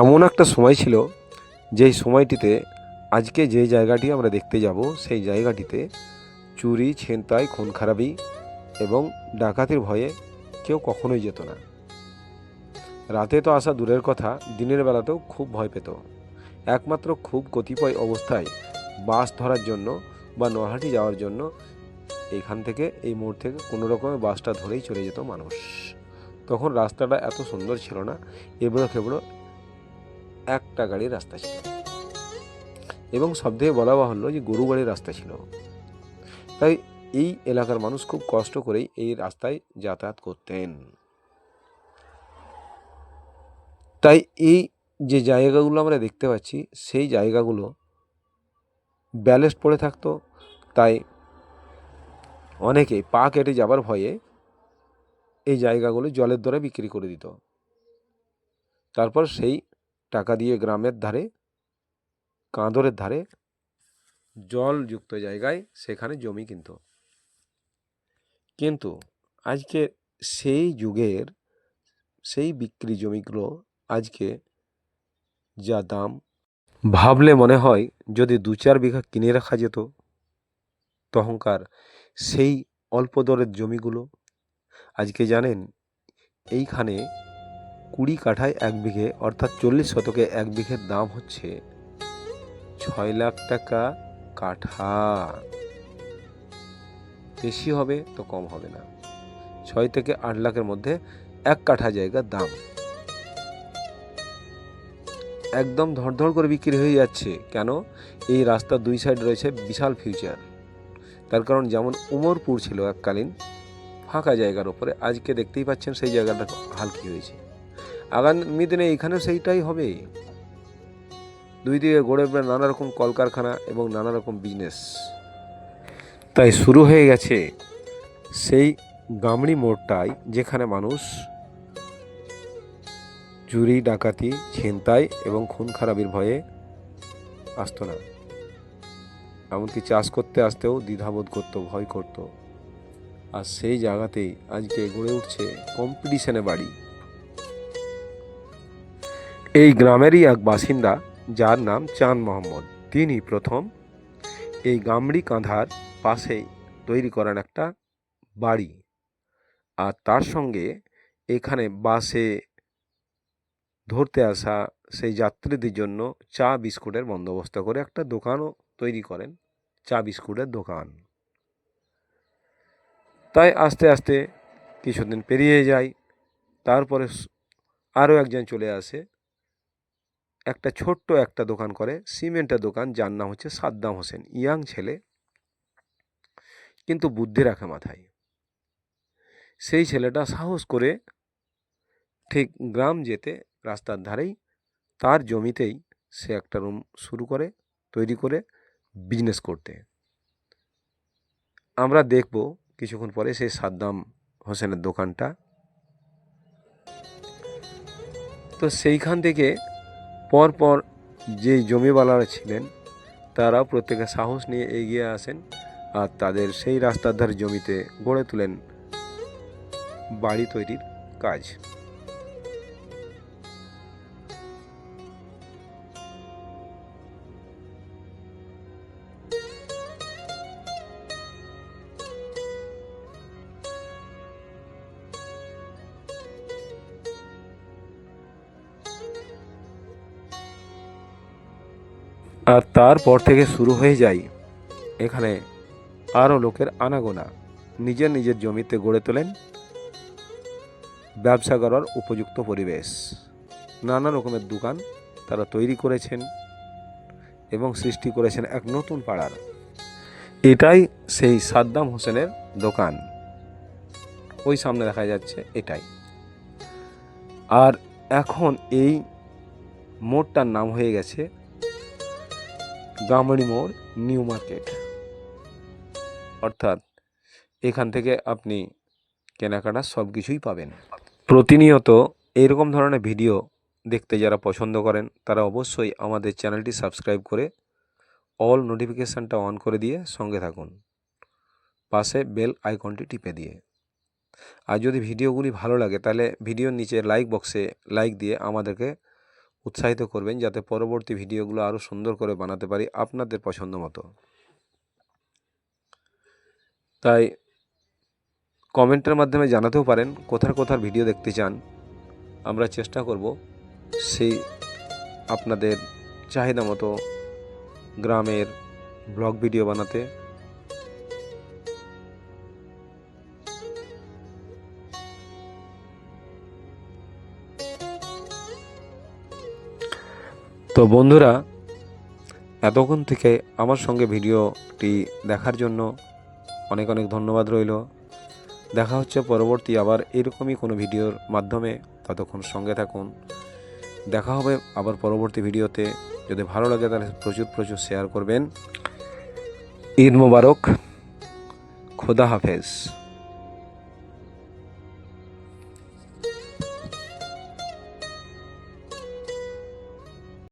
এমন একটা সময় ছিল যেই সময়টিতে আজকে যে জায়গাটি আমরা দেখতে যাব, সেই জায়গাটিতে চুরি, ছিনতাই খুন খারাপি এবং ডাকাতির ভয়ে কেউ কখনোই যেত না। রাতে তো আসা দূরের কথা, দিনের বেলাতেও খুব ভয় পেত। একমাত্র খুব কতিপয় অবস্থায় বাস ধরার জন্য বা নরহাটি যাওয়ার জন্য এখান থেকে এই মোড় থেকে কোনো রকমে বাসটা ধরেই চলে যেত মানুষ। তখন রাস্তাটা এত সুন্দর ছিল না এবড়ো খেবড়ো একটা গাড়ির রাস্তা ছিল। এবং সব থেকে বলা বাহুল্য যে গরু গাড়ির রাস্তা ছিল। তাই এই এলাকার মানুষ খুব কষ্ট করেই এই রাস্তায় যাতায়াত করতেন। তাই এই যে জায়গাগুলো আমরা দেখতে পাচ্ছি, সেই জায়গাগুলো ব্যালেস্ট পড়ে থাকতো। তাই অনেকে পা কেটে যাবার ভয়ে এই জায়গাগুলো জলের দরে বিক্রি করে দিত। তারপর সেই টাকা দিয়ে গ্রামের ধারে, কাঁদরের ধারে জলযুক্ত জায়গায় সেখানে জমি কিনত। কিন্তু আজকে সেই যুগের সেই বিক্রি জমিগুলো আজকে যা দাম, ভাবলে মনে হয় যদি দু চার বিঘা কিনে রাখা যেত, তখনকার সেই অল্প দরের জমিগুলো, আজকে জানেন এইখানে কুড়ি কাঠায় এক বিঘে, অর্থাৎ চল্লিশ শতকে এক বিঘের দাম হচ্ছে ছয় লাখ টাকা কাঠা। বেশি হবে তো কম হবে না। ছয় থেকে আট লাখের মধ্যে এক কাঠা জায়গার দাম। একদম ধড়ধড় করে বিক্রি হয়ে যাচ্ছে। কেন? এই রাস্তার দুই সাইড রয়েছে বিশাল ফিউচার তার কারণ যেমন উমরপুর ছিল এককালীন, ফাঁকা জায়গার ওপরে আজকে দেখতেই পাচ্ছেন সেই জায়গাটা হালকি হয়েছে। আগামী দিনে এইখানে সেইটাই হবে। দুই দিকে গড়ে উঠবে নানা রকম কলকারখানা এবং নানা রকম বিজনেস তাই শুরু হয়ে গেছে সেই গামড়ি মোড়টাই যেখানে মানুষ চুরি, ডাকাতি, ছিনতাই এবং খুন খারাপির ভয়ে আসতো না। এমনকি চাষ করতে আসতেও দ্বিধাবোধ করতো, ভয় করতো। আর সেই জায়গাতেই আজকে গড়ে উঠছে কম্পিটিশনে বাড়ি। এই গ্রামেরই এক বাসিন্দা, যার নাম চাঁদ মোহাম্মদ। তিনি প্রথম এই গামড়ি কাঁধার পাশেই তৈরি করেন একটা বাড়ি আর তার সঙ্গে এখানে বাসে ধরতে আসা সেই যাত্রীদের জন্য চা বিস্কুটের বন্দোবস্ত করে একটা দোকানও তৈরি করেন, চা বিস্কুটের দোকান। তাই আস্তে আস্তে কিছুদিন পেরিয়ে যায়, তারপরে আরও একজন চলে আসে একটা ছোট্ট একটা দোকান করে, সিমেন্টের দোকান, যার নাম হচ্ছে সাদ্দাম হোসেন। ইয়াং ছেলে, কিন্তু বুদ্ধি রাখে মাথায়। সেই ছেলেটা সাহস করে ঠিক গ্রাম যেতে রাস্তার ধারেই তার জমিতেই সে একটা রুম শুরু করে, তৈরি করে বিজনেস করতে। আমরা দেখব কিছুক্ষণ পরে সেই সাদ্দাম হোসেনের দোকানটা। তো সেইখান থেকে পরপর যে জমিওয়ালারা ছিলেন, তারাও প্রত্যেকে সাহস নিয়ে এগিয়ে আসেন আর তাদের সেই রাস্তার ধারে জমিতে গড়ে তোলেন বাড়ি তৈরির কাজ। আর তারপর থেকে শুরু হয়ে যায়। এখানে আরও লোকের আনাগোনা। নিজের নিজের জমিতে গড়ে তোলেন। ব্যবসা করার উপযুক্ত পরিবেশ। নানা রকমের দোকান তারা তৈরি করেছেন এবং সৃষ্টি করেছেন এক নতুন পাড়ার। এটাই সেই সাদ্দাম হোসেনের দোকান। ওই সামনে দেখা যাচ্ছে এটাই। আর এখন এই মোড়টার নাম হয়ে গেছে গামড়ি মোড়, নিউ মার্কেট। অর্থাৎ, এখান থেকে আপনি কেনাকাটা সব কিছুই পাবেন। প্রতিনিয়ত এরকম ধরনের ভিডিও দেখতে যারা পছন্দ করেন, তারা অবশ্যই আমাদের চ্যানেলটি সাবস্ক্রাইব করে অল নোটিফিকেশানটা অন করে দিয়ে সঙ্গে থাকুন। পাশে বেল আইকনটি টিপে দিয়ে। আর যদি ভিডিওগুলি ভালো লাগে, তাহলে ভিডিওর নিচে লাইক বক্সে লাইক দিয়ে আমাদেরকে উৎসাহিত করবেন যাতে পরবর্তী ভিডিওগুলো আরও সুন্দর করে বানাতে পারি আপনাদের পছন্দ মতো। তাই কমেন্টের মাধ্যমে জানাতেও পারেন কোথার কোথার ভিডিও দেখতে চান। আমরা চেষ্টা করব সেই আপনাদের চাহিদা মতো গ্রামের ব্লগ ভিডিও বানাতে। তো বন্ধুরা, এতক্ষণ থেকে আমার সঙ্গে ভিডিওটি দেখার জন্য অনেক অনেক ধন্যবাদ রইল। দেখা হচ্ছে পরবর্তী আবার এরকমই কোনো ভিডিওর মাধ্যমে। ততক্ষণ সঙ্গে থাকুন। দেখা হবে আবার পরবর্তী ভিডিওতে। যদি ভালো লাগে তাহলে প্রচুর প্রচুর শেয়ার করবেন। ঈদ মোবারক। খোদা হাফেজ।